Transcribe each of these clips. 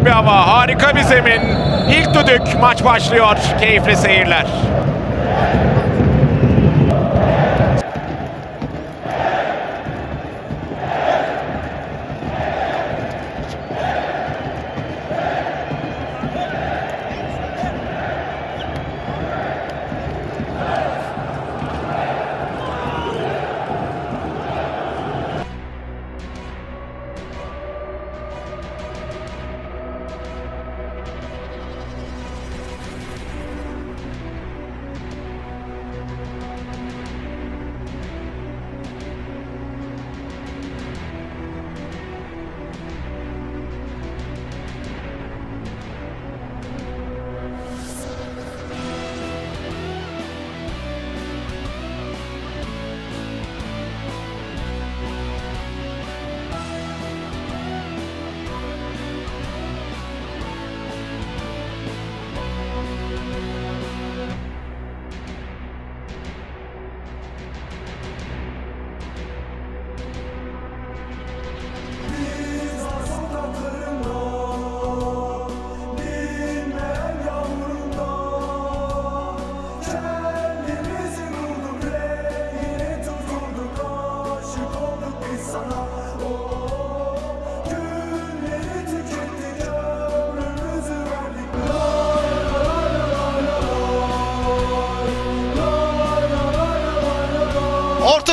Güzel bir hava, harika bir zemin. İlk düdük, maç başlıyor. Keyifli seyirler.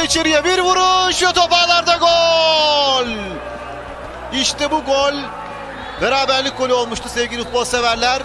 İçeriye bir vuruş ve top ağlarda gol. İşte bu gol. Beraberlik golü olmuştu sevgili futbol severler.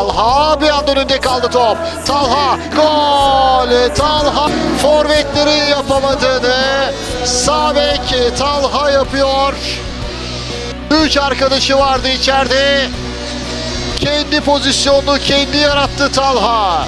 Talha bir anda önünde kaldı top. Talha gol. Talha forvetlerin yapamadığını sağ bek Talha yapıyor. Üç arkadaşı vardı içeride. Kendi pozisyonunu kendi yarattı Talha.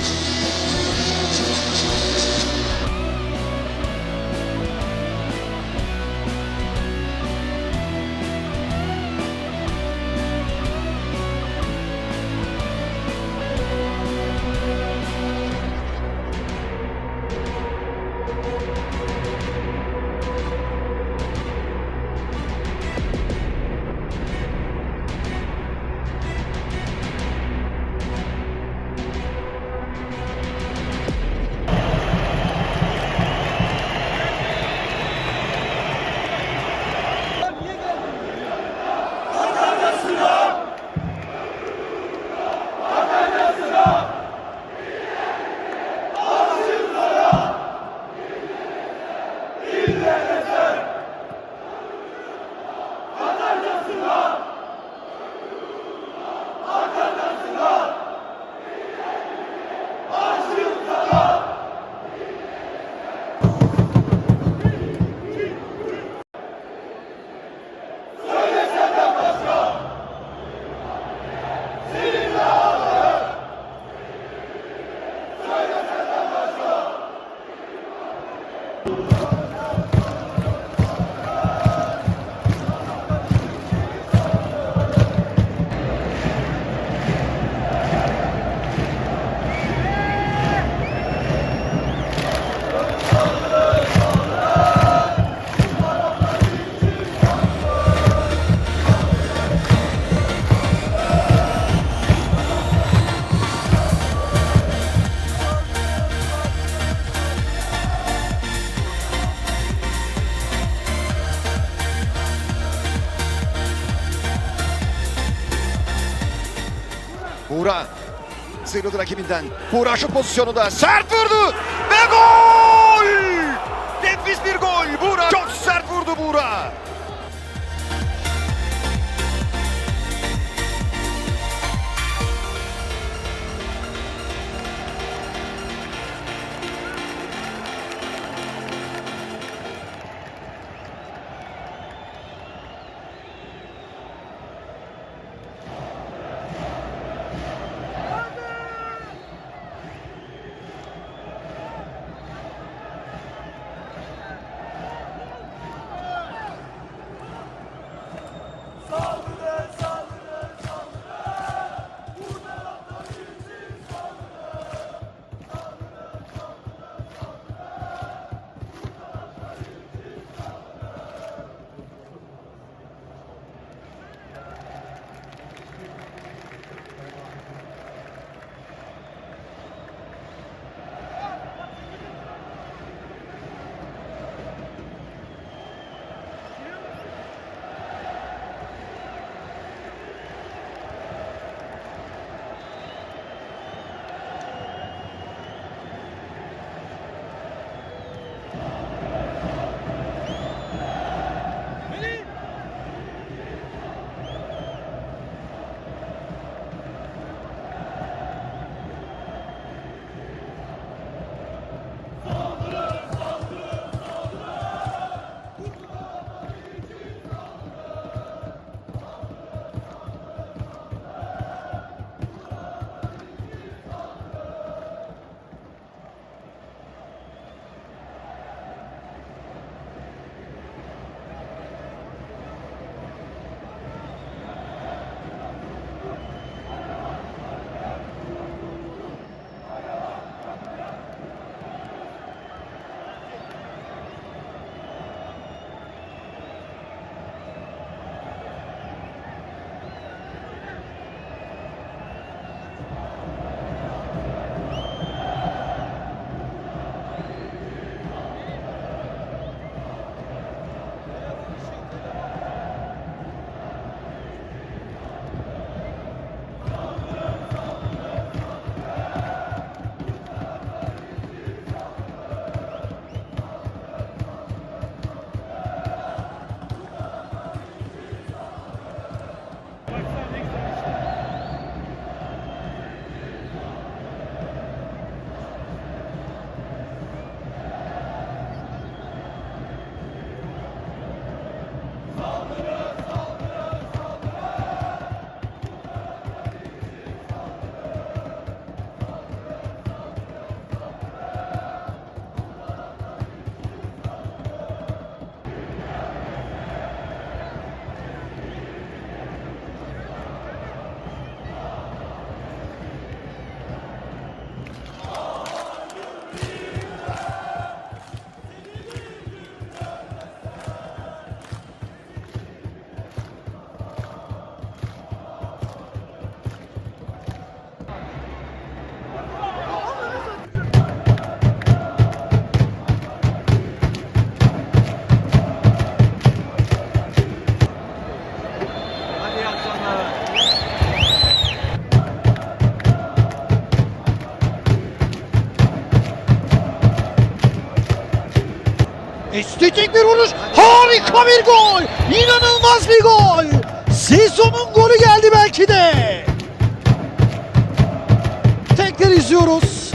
Sıyrıldı rakibinden. Buğra şut pozisyonunda sert vurdu ve gol! Nefis bir gol. Buğra çok sert vurdu Buğra. Bir gol. İnanılmaz bir gol. Sezonun golü geldi belki de. Tekrar izliyoruz.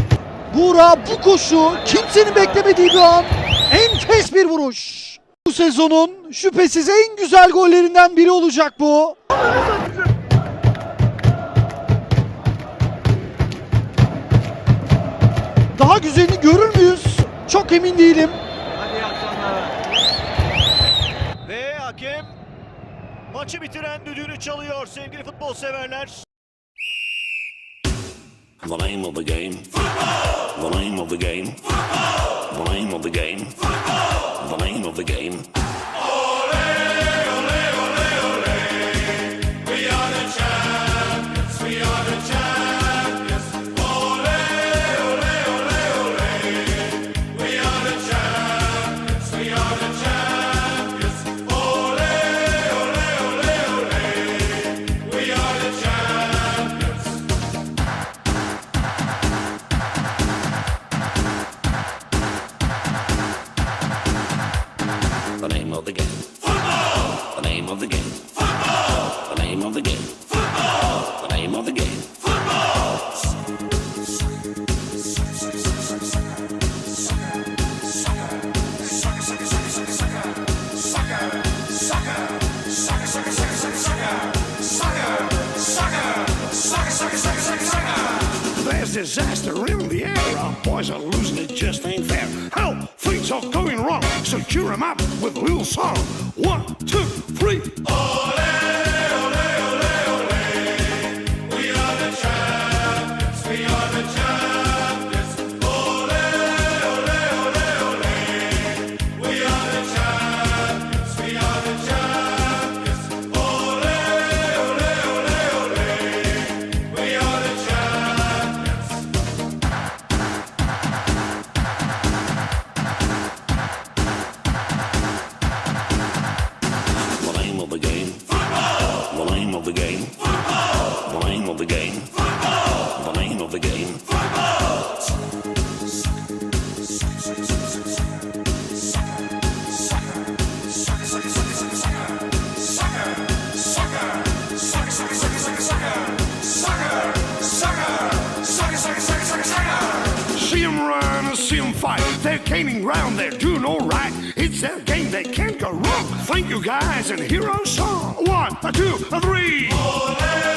Buğra bu koşu kimsenin beklemediği bir an. Enfes bir vuruş. Bu sezonun şüphesiz en güzel gollerinden biri olacak bu. Daha güzelini görür müyüz? Çok emin değilim. Maçı bitiren düdüğünü çalıyor sevgili futbol severler. The name of the game. The name of the game. The name of the game. The name of the game. There's disaster in the air. Our boys are losing it, just ain't fair. Help! Things are going wrong, so cheer 'em up with a little song. One, two, three. The fight. They're they're doing alright. It's their game, they can't go wrong. Thank you guys, and hero song. One, a two, a three. The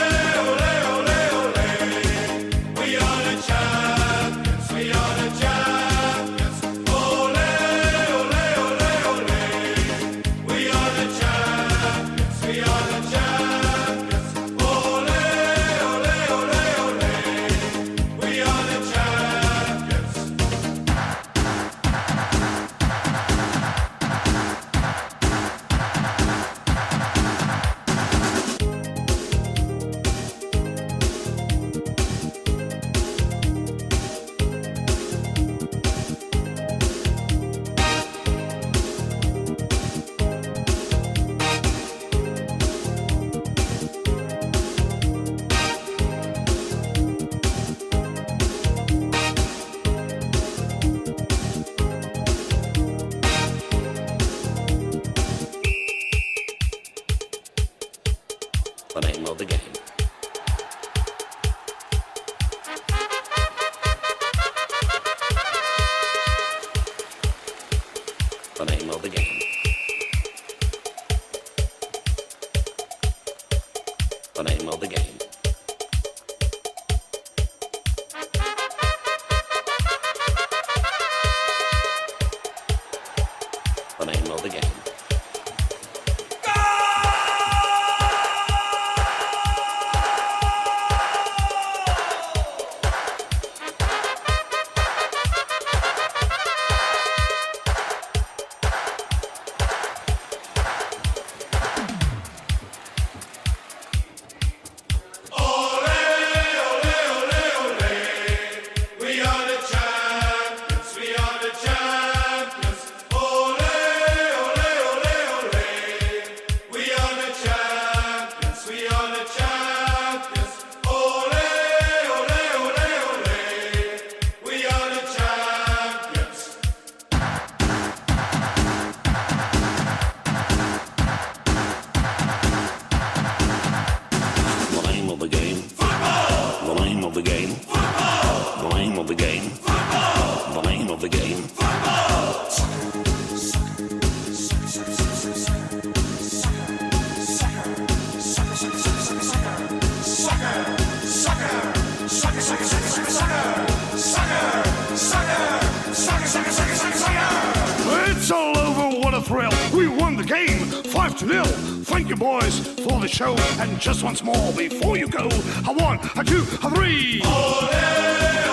And just once more before you go, a one, a two, a three.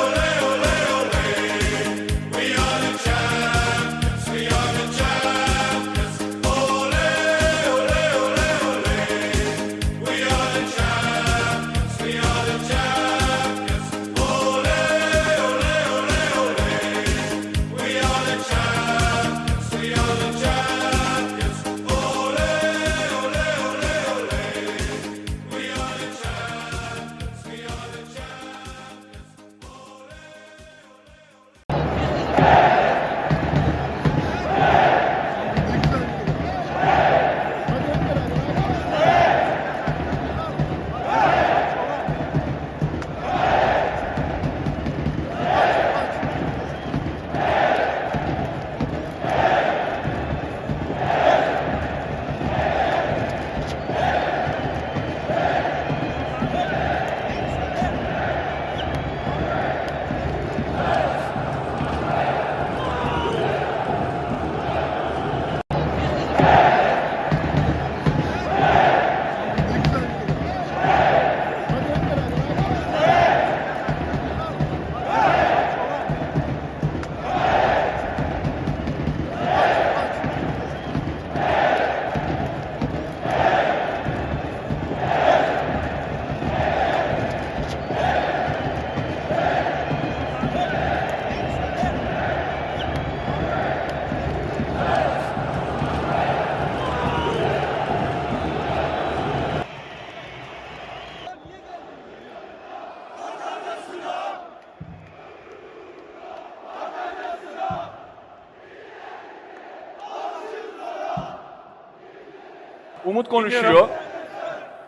Umut konuşuyor.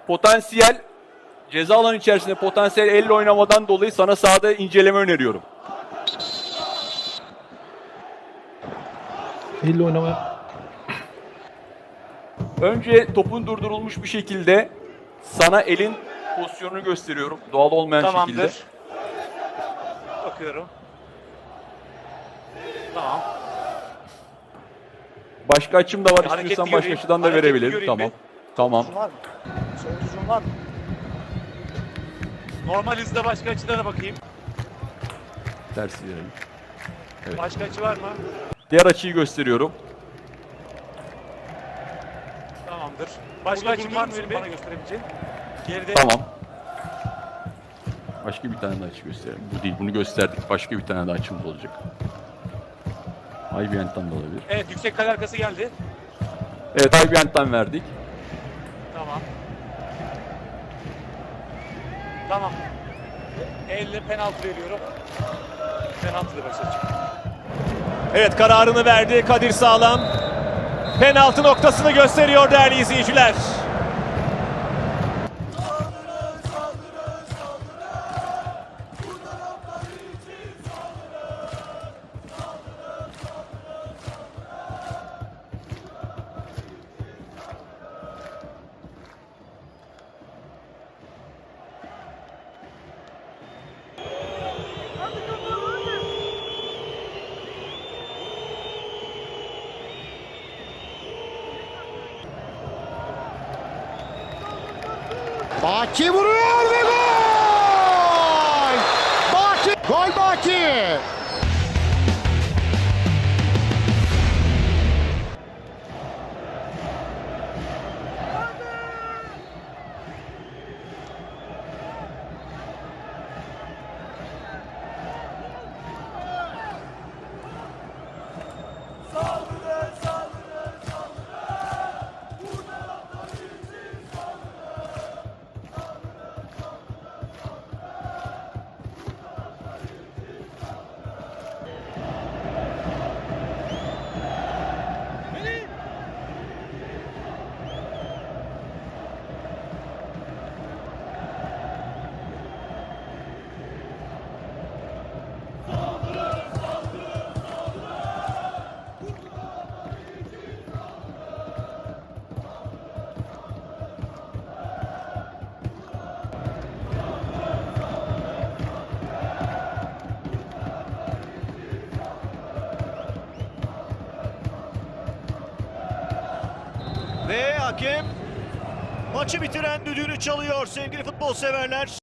Potansiyel ceza alanı içerisinde potansiyel elle oynamadan dolayı sana sahada inceleme öneriyorum. Elle oynamaya. Önce topun durdurulmuş bir şekilde sana elin pozisyonunu gösteriyorum. Doğal olmayan Tamamdır. şekilde. Bakıyorum. Tamam. Başka açım da var. Hareketli İstiyorsan başka göreyim. açıdan da verebilirim. göreyim Tamam. Tamam. Var mı? Soğutucun var mı? Normal hızda başka açıdan da bakayım. Tersi verelim. Başka açı var mı? Diğer açıyı gösteriyorum. Tamamdır. Başka açı var mı bana gösterebileceğin? Geride Tamam. Başka bir tane daha açı gösterelim. Bu değil. Bunu gösterdik. Başka bir tane daha açımız olacak. IBN'den de olabilir. Evet yüksek kale arkası geldi. Evet IBN'den verdik. Tamam. Tamam. Elle penaltı veriyorum. Penaltıda baş açı. Evet kararını verdi Kadir Sağlam. Penaltı noktasını gösteriyor değerli izleyiciler. Baki hakem maçı bitiren düdüğünü çalıyor sevgili futbol severler.